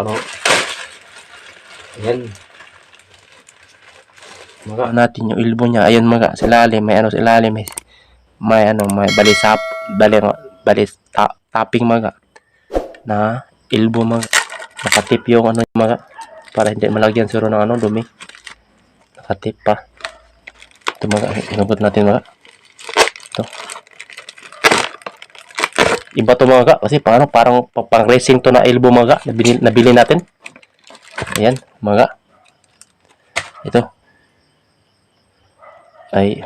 ano. Ayan. Mga, natin yung ilbo niya. Ayun mga, sa ilalim, may ano sa ilalim, may, may ano, may balisap, bali, balis, ta, tapping mga, na ilbo mga, nakatip yung ano mga, para hindi malagyan siguro ng ano, dumi. Nakatip pa. Ito mga, inabot natin mga. Ito. Iba to mga, kasi parang, parang, parang racing to na ilbo mga, nabili, nabili natin. Ayan, mga. Ito ay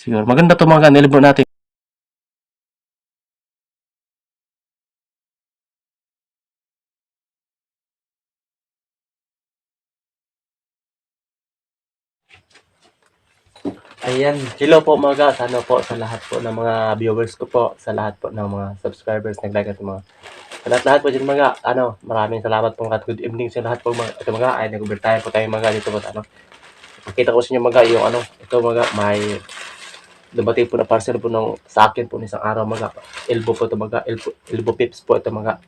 siguro. Maganda to mga nilibro natin. Ayan, hello po mga sana po sa lahat po ng mga viewers ko po, sa lahat po ng mga subscribers, nag-like at mga sa lahat, lahat po dyan mga, ano, maraming salamat po mga good evening sa lahat po mga, ito mga, ay nag-overtime po tayo mga dito po, ano, pakita ko sa inyo mga yung ano, ito mga, may dumating po na parcel po ng sa akin po ng isang araw mga, elbow po ito mga, elbow, elbow pips po ito mga,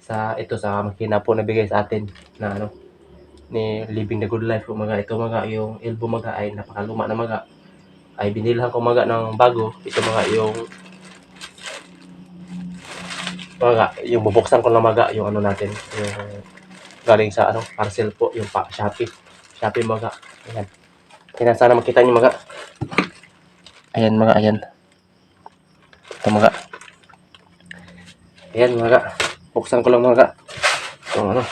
sa, ito sa makina po nabigay sa atin, na ano, ni Living the Good Life po mga, ito mga, yung elbow mga ay napakaluma na mga, ay binilhan ko mga ng bago. Ito mga yung mga yung bubuksan ko na mga yung ano natin yung galing sa ano parcel po yung pa Shopee Shopee mga ayan kaya sana makita niyo mga ayan mga ayan ito mga ayan mga buksan ko lang mga yung ano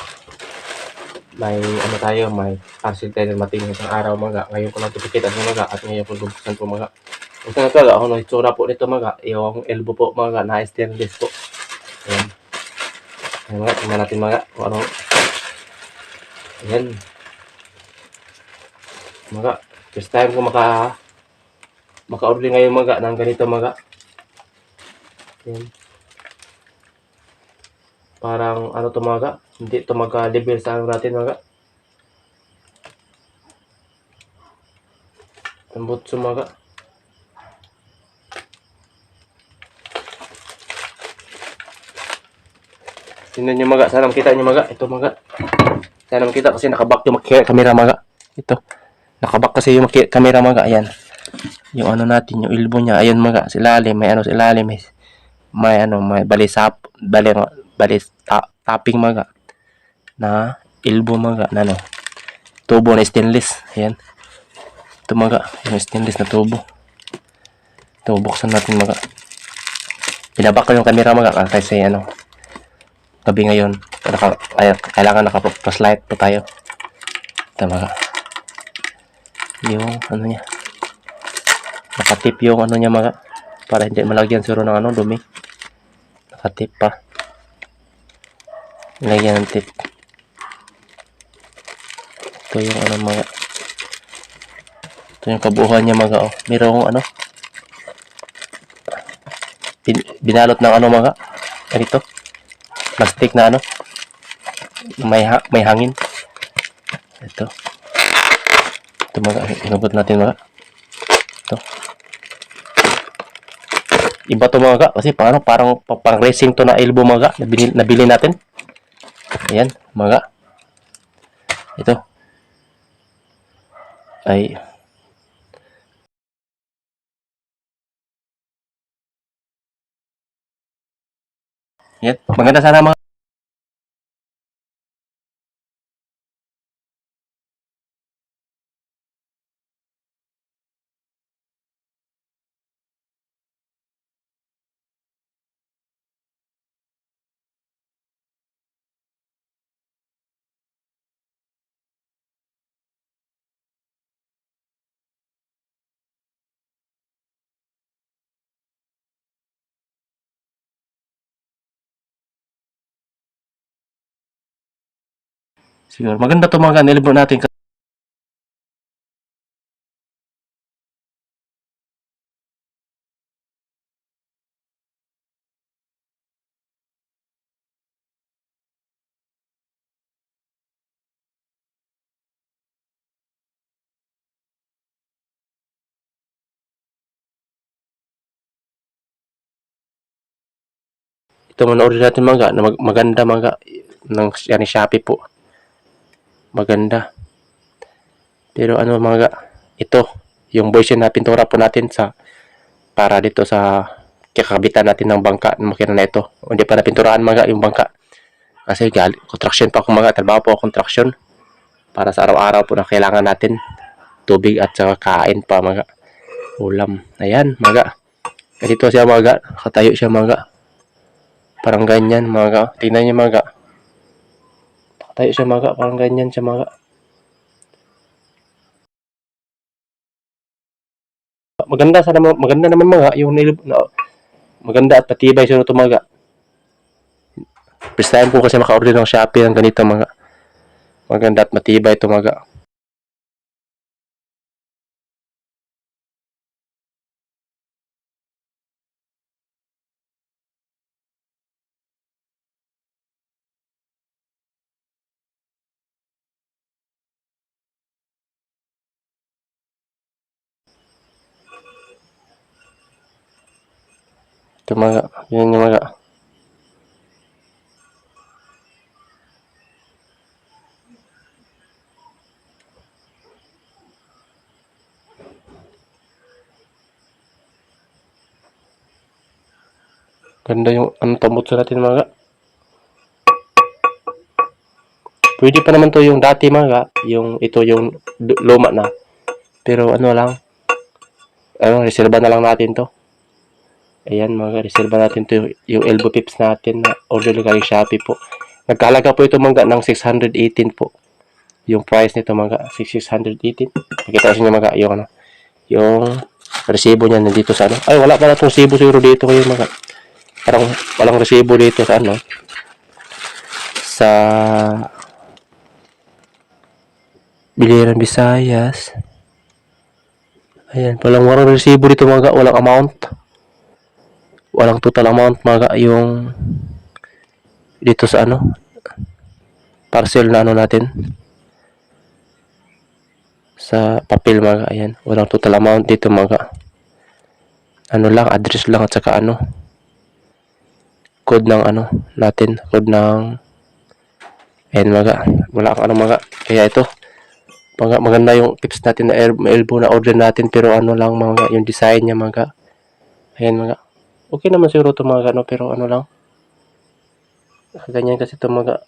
may ano tayo, may parcel tayo na mating isang araw mga. Ngayon ko lang ito pikitan mga at ngayon ko bubuksan po mga. Buksan na talaga ako no, itsura po nito mga. Yung elbow po mga na stainless po. Ayan. Ayan mga, tingnan natin mga kung ano. Ayan. Mga, first time ko maka maka-order ngayon mga ng ganito mga. Ayan. Parang ano to mga hindi to magka-level sa ano natin mga Tambot sumaga. Tingnan nyo mga, sana makita nyo mga. Ito mga. Sana makita kasi nakaback yung camera mga. Ito. Nakaback kasi yung camera mga. Ayan. Yung ano natin, yung ilbo niya. Ayan mga, sa ilalim. May ano sa ilalim. May, may ano, may balisap. Bali, balis, ta- tapping mga. Na ilbo mga. Na ano. Tubo na stainless. Ayan. Ito mga, yung stainless na tubo. Ito, buksan natin mga. Pinabak ko yung camera mga kasi ano, gabi ngayon. Naka, ay, kailangan naka-flashlight po tayo. Ito mga. Yung ano niya. Nakatip yung ano niya mga. Para hindi malagyan siguro ng ano, dumi. Nakatip pa. Lagyan ng tip. Ito yung ano mga. Ito yung kabuuan niya mga oh. Mayroong ano. Bin, binalot ng ano mga. Ganito. Plastic na ano. May ha, may hangin. Ito. Ito mga inabot natin mga. Ito. Iba to mga kasi parang parang parang racing to na elbow mga nabili, nabili natin. Ayan, mga. Ito. Ay Yan. Maganda sana mga Siguro. Maganda to mga nilibro natin. Ito order natin mga na mag- maganda mga ng yan Shopee po. Maganda. Pero ano mga ito yung version na pintura po natin sa para dito sa kakabitan natin ng bangka ng makina na ito. Hindi pa napinturahan mga yung bangka. Kasi gal construction pa ako mga trabaho po construction para sa araw-araw po na kailangan natin tubig at saka kain pa mga ulam. Ayan mga. Ganito siya mga. Katayo siya mga. Parang ganyan mga. Tingnan niyo mga. Tayo siya mga. Parang ganyan siya mga. Maganda sana maganda naman mga yung nilib na maganda at patibay siya ito mga. First time po kasi maka-order ng Shopee ng ganito mga. Maganda at matibay ito mga. Yan yung mga. Ganda yung ano tambutso natin mga. Pwede pa naman to yung dati mga, yung ito yung luma na. Pero ano lang, ano, reserva na lang natin to. Ayan mga, reserva natin to yung, elbow tips natin na order lang Shopee po. Nagkalaga po ito mga ng 618 po. Yung price nito mga 618. Pakita sa inyo mga yung ano, yung resibo niya nandito sa ano. Ay wala pala itong resibo siguro dito kayo mga. Parang walang resibo dito sa ano. Sa Biliran Visayas. Ayan, walang walang resibo dito mga walang amount. Walang total amount mga yung dito sa ano parcel na ano natin. Sa papel mga ayan. Walang total amount dito mga ano lang address lang at saka ano code ng ano natin code ng ayan mga wala ano mga kaya ito mga maganda yung tips natin na el- elbow na order natin pero ano lang mga yung design niya mga ayan mga okay naman siguro ito mga ano pero ano lang. Ganyan kasi ito mga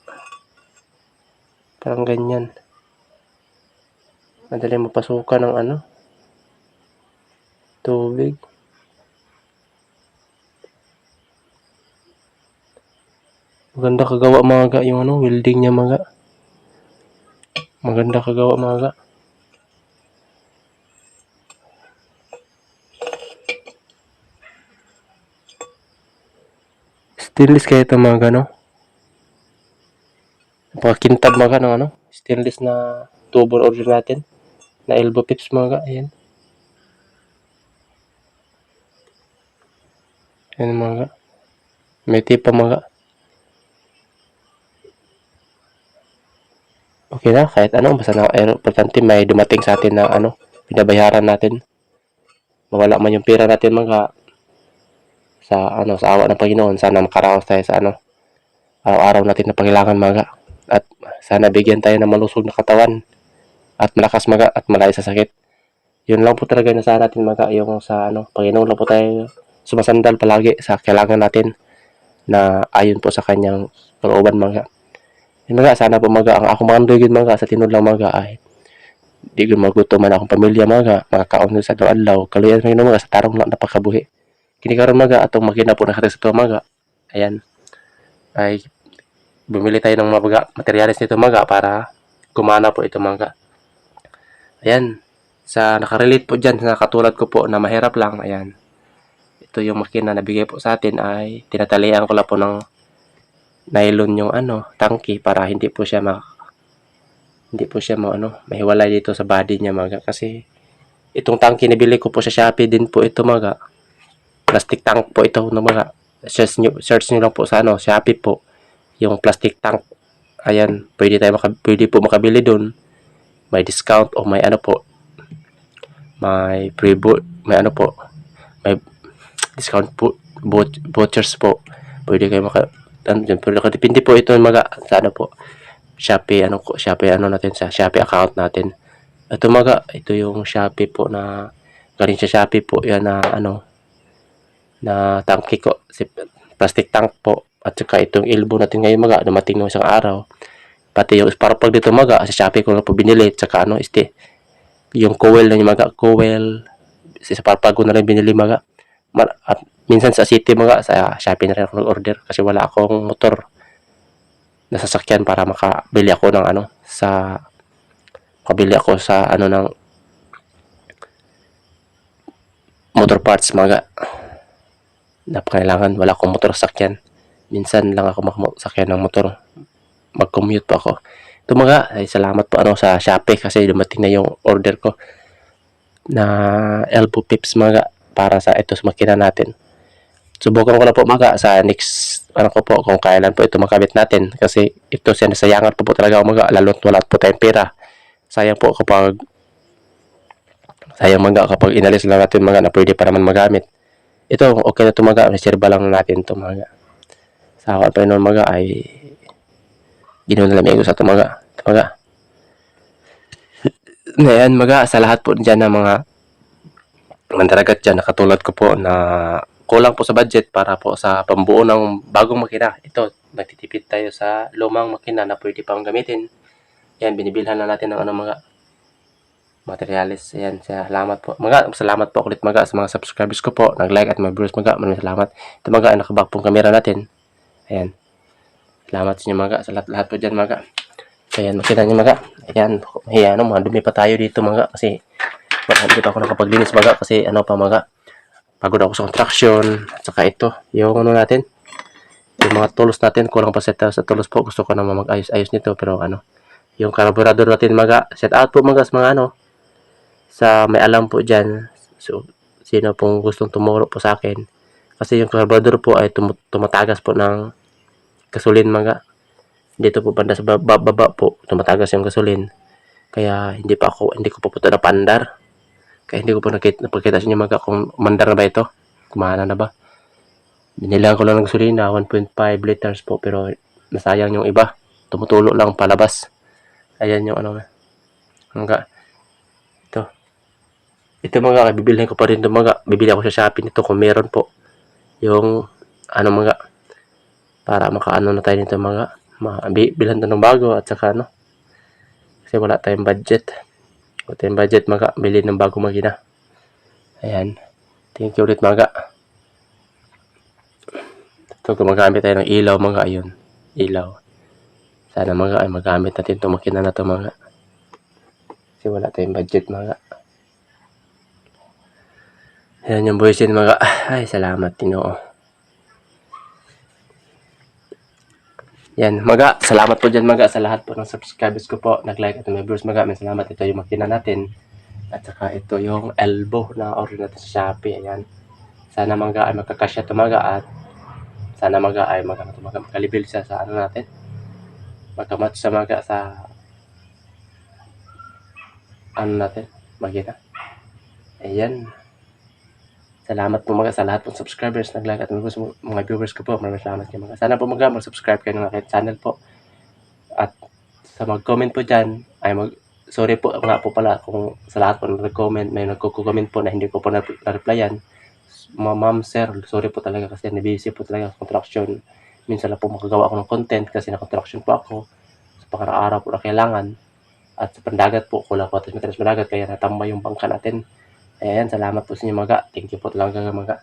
parang ganyan. Madali mapasukan ng ano tubig. Maganda kagawa mga ga, yung ano welding niya mga. Maganda kagawa mga stainless kaya ito mga ga, no Pagkintab mga ng ano, stainless na tubo order natin. Na elbow tips mga ayan. Ayan mga May tip pa mga Okay na, kahit ano, basta na, eh, importante may dumating sa atin na ano, pinabayaran natin. Mawala man yung pera natin mga sa ano, sa awa ng Panginoon. Sana makaraos tayo sa ano, araw-araw natin na pangailangan mga at sana bigyan tayo ng malusog na katawan at malakas maga at malayo sa sakit. Yun lang po talaga na sa natin maga yung sa ano, Panginoon lang po tayo sumasandal palagi sa kailangan natin na ayon po sa kanyang kalooban mga. Yun mga, sana po mga ang ako mga yun mga sa tinulang mga ay di ko maguto man akong pamilya mga makakaon sa adlaw kaluyan mga mga sa tarong lang napakabuhi. Kini karon mga atong makina po na sa mga. Ayan. Ay bumili tayo ng mabaga, materialis nito mga para gumana po ito mga. Ayan. Sa nakarelate po dyan, na katulad ko po na mahirap lang, ayan. Ito yung makina na bigay po sa atin ay tinatalian ko lang po ng nylon yung ano, tangki para hindi po siya mak hindi po siya mo ano, mahiwalay dito sa body niya mga kasi itong tangke nabili ko po sa Shopee din po ito mga plastic tank po ito no mga search nyo, search nyo lang po sa ano Shopee po yung plastic tank. Ayan pwede tayo pwede po makabili doon may discount o may ano po. May free bo- may ano po. May discount po vouch- vouchers po. Pwede kayo maka ano dyan, pero nakadepende po ito mga sa ano po. Shopee ano ko Shopee ano natin sa Shopee account natin. Ito mga ito yung Shopee po na galing sa Shopee po yan na ano na tangke ko. Plastic tank po. At saka itong elbow natin ngayon mga dumating ng isang araw. Pati yung para pag dito mga sa Shopee ko na po binili. At saka ano este yung coil na yung mga coil. Sa parpag ko na rin binili mga Mar- at minsan sa city mga sa Shopee na rin ako nag-order kasi wala akong motor na sasakyan para makabili ako ng ano sa makabili ako sa ano ng motor parts mga napakailangan. Wala akong motor sakyan. Minsan lang ako makasakyan ng motor. Mag-commute po ako. Ito mga ay salamat po ano sa Shopee kasi dumating na yung order ko na elbow pips mga para sa ito sa makina natin. Subukan ko na po mga sa next ano ko po kung kailan po ito makabit natin. Kasi ito siya nasayangan po po talaga mga lalo't wala po tayong pera. Sayang po kapag sayang mga kapag inalis lang natin mga na pwede pa naman magamit ito okay na ito mga reserva lang natin ito mga sa ako pa noon mga ay ginawa na lamig sa ito mga ito mga Ngayon, mga sa lahat po dyan ng mga mandaragat dyan, nakatulad ko po na kulang po sa budget para po sa pambuo ng bagong makina. Ito, nagtitipid tayo sa lumang makina na pwede pang gamitin. Yan, binibilhan na natin ng ano mga materialis. Ayan, salamat po. Mga, salamat po ulit mga sa mga subscribers ko po. Nag-like at mga viewers mga. Maraming salamat. Ito mga, nakabak pong camera natin. Ayan. Salamat sa inyo mga. Sa lahat-lahat po dyan mga. Ayan, makita niyo mga. Ayan, ayan, mga dumi pa tayo dito mga kasi hindi pa ako nakapaglinis mga kasi ano pa mga pagod ako sa construction at saka ito, yung ano natin yung mga tools natin, kulang pa set sa tools po gusto ko na mag-ayos-ayos nito pero ano, yung carburetor natin mga set out po mga sa mga ano sa may alam po dyan. So sino pong gustong tumuro po sa akin? Kasi yung carburetor po ay tum- tumatagas po ng gasolin mga. Dito po banda sa baba, baba po tumatagas yung gasolin. Kaya hindi pa ako hindi ko pa po ito napandar. Kaya hindi ko pa nakita, napagkita sa inyo mga kung mandar na ba ito? Kumana na ba? Binilang ko lang ng gasolina 1.5 liters po pero nasayang yung iba. Tumutulo lang palabas. Ayan yung ano ito ito mga bibilhin ko pa rin ito mga. Bibili ako sa Shopee nito kung meron po. Yung ano mga para makaano na tayo nito mga mabilhan to ng bago at saka ano. Kasi wala tayong budget. Wala tayong budget mga. Bili ng bago makina ayan. Thank you ulit mga. Ito gumagamit tayo ng ilaw mga. Ayun. Ilaw. Sana mga ay magamit natin itong makina na to mga. Kasi wala tayong budget mga ayan yung yun mga ay salamat tinoo Yan, maga, salamat po dyan maga sa lahat po ng subscribers ko po. Nag-like at may viewers maga. May salamat. Ito yung makina natin. At saka ito yung elbow na order natin sa Shopee. Ayan. Sana maga ay magkakasya ito maga at sana maga ay maga, maga makalibil siya sa ano natin. Magkamatch sa maga sa ano natin, makina. Ayan. Salamat po mga sa lahat ng subscribers, nag-like at mga, mga viewers ko po. Maraming salamat kayo mga. Sana po mga mag-subscribe kayo ng aking channel po. At sa mag-comment po dyan, ay mag sorry po nga po pala kung sa lahat po nag-comment, may nagko-comment po na hindi ko po na- na-replyan. Mga ma'am, sir, sorry po talaga kasi nabisi po talaga sa construction. Minsan lang po makagawa ako ng content kasi na-construction po ako. Sa pangaraw-araw po na kailangan. At sa pandagat po, kulang po at sa pandagat kaya natambay yung bangka natin. Ayan, salamat po sa inyo mga. Thank you po talaga mga.